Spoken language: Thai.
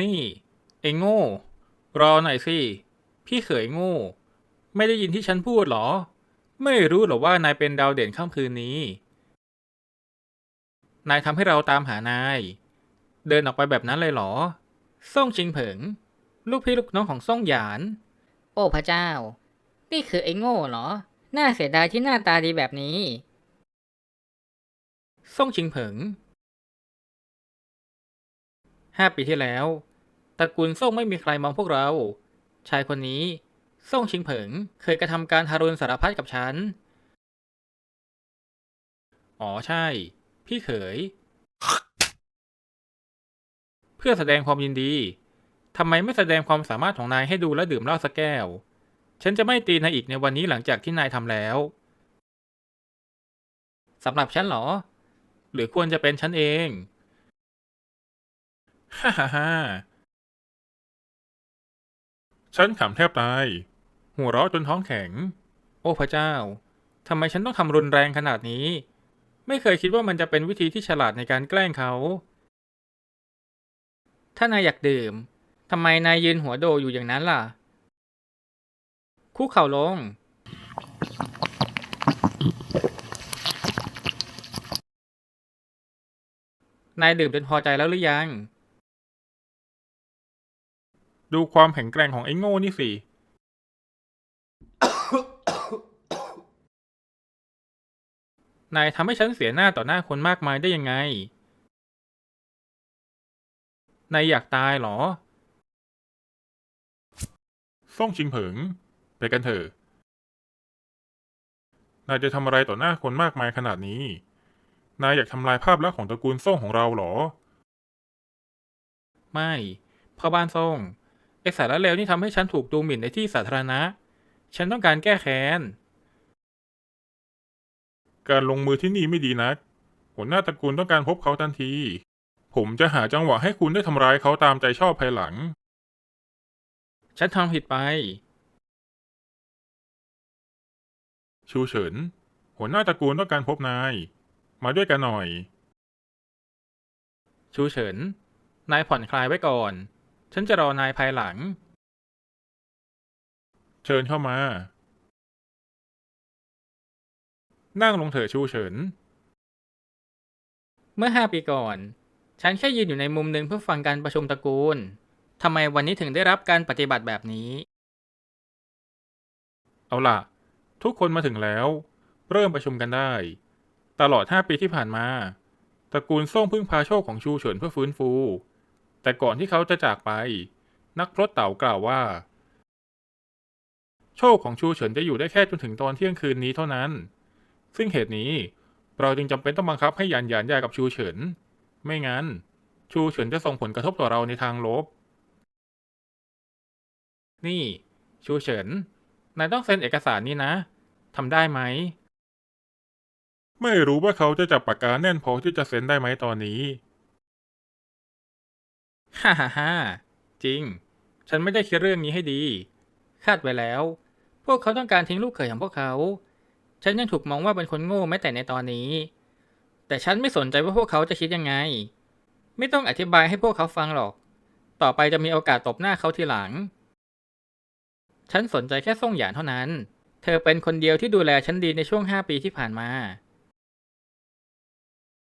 นี่เองโง่ รอหน่อยสิ พี่เขยโง่ ไม่ได้ยินที่ฉันพูดเหรอ ไม่รู้เหรอว่านายเป็นดาวเด่นค่ำคืนนี้ นายทำให้เราตามหานาย เดินออกไปแบบนั้นเลยเหรอ ซ่งชิงเผิง ลูกพี่ลูกน้องของซ่งหยาน โอ้พระเจ้า นี่คือไอ้โง่เหรอ น่าเสียดายที่หน้าตาดีแบบนี้ ซ่งชิงเผิง ห้าปีที่แล้วตระกูลซ่งไม่มีใครมองพวกเรา ชายคนนี้ซ่งชิงเผิง เคยกระทำการทารุณสารพัดกับฉัน อ๋อใช่ พี่เขย เพื่อแสดงความยินดีทำไมไม่แสดงความสามารถของนายให้ดูและดื่มเหล้าสักแก้ว ฉันจะไม่ตีนายอีกในวันนี้หลังจากที่นายทำแล้วสำหรับฉันหรอ หรือควรจะเป็นฉันเอง ฮ่าฮ่าฮ่าฉันขำแทบตาย หัวเราะจนท้องแข็ง โอ้พระเจ้า ทำไมฉันต้องทำรุนแรงขนาดนี้ ไม่เคยคิดว่ามันจะเป็นวิธีที่ฉลาดในการแกล้งเขา ถ้านายอยากดื่ม ทำไมนายยืนหัวโดอยู่อย่างนั้นล่ะคุกเข่าลง นายดื่มจนพอใจแล้วหรือยัง ดูความแข็งแกร่งของไอ้โง่นี่สิ นายทำให้ฉันเสียหน้าต่อหน้าคนมากมายได้ยังไง นายอยากตายเหรอ ซ่งชิงเผิง ไปกันเถอะ นายจะทำอะไรต่อหน้าคนมากมายขนาดนี้ นายอยากทำลายภาพลักษณ์ของตระกูลซ่งของเราเหรอ ไม่พ่อบ้านส่ง ไอสารเลวนี่ทำให้ฉันถูกดูหมิ่นในที่สาธารณะ ฉันต้องการแก้แค้น การลงมือที่นี่ไม่ดีนัก หัวหน้าตระกูลต้องการพบเขาทันที ผมจะหาจังหวะให้คุณได้ทำร้ายเขาตามใจชอบภายหลัง ฉันทำผิดไป ชูเฉิน หัวหน้าตระกูลต้องการพบนาย มาด้วยกันหน่อย ชูเฉิน นายผ่อนคลายไว้ก่อน ฉันจะรอนายภายหลัง เชิญเข้ามา นั่งลงเถอะชูเฉิน เมื่อห้าปีก่อน ฉันแค่ยืนอยู่ในมุมหนึ่งเพื่อฟังการประชุมตระกูลทำไมวันนี้ถึงได้รับการปฏิบัติแบบนี้ เอาล่ะ ทุกคนมาถึงแล้ว เริ่มประชุมกันได้ ตลอดห้าปีที่ผ่านมา ตระกูลซ่งพึ่งพาโชคของชูเฉินเพื่อฟื้นฟู แต่ก่อนที่เขาจะจากไป นักพรตเต่ากล่าวว่า โชคของชูเฉินจะอยู่ได้แค่จนถึงตอนเที่ยงคืนนี้เท่านั้น ซึ่งเหตุนี้เราจึงจำเป็นต้องบังคับให้หยานหยานย่ากับชูเฉิน ไม่งั้น ชูเฉินจะส่งผลกระทบต่อเราในทางลบ นี่ ชูเฉิน นายต้องเซ็นเอกสารนี้นะทำได้ไหม ไม่รู้ว่าเขาจะจับปากกาแน่นพอที่จะเซ็นได้ไหมตอนนี้ ฮ่าฮ่าฮ่าจริง ฉันไม่ได้คิดเรื่องนี้ให้ดี คาดไว้แล้ว พวกเขาต้องการทิ้งลูกเขยของพวกเขา ฉันยังถูกมองว่าเป็นคนโง่แม้แต่ในตอนนี้ แต่ฉันไม่สนใจว่าพวกเขาจะคิดยังไง ไม่ต้องอธิบายให้พวกเขาฟังหรอก ต่อไปจะมีโอกาสตบหน้าเขาทีหลัง ฉันสนใจแค่ส่งหยานเท่านั้น เธอเป็นคนเดียวที่ดูแลฉันดีในช่วง5ปีที่ผ่านมา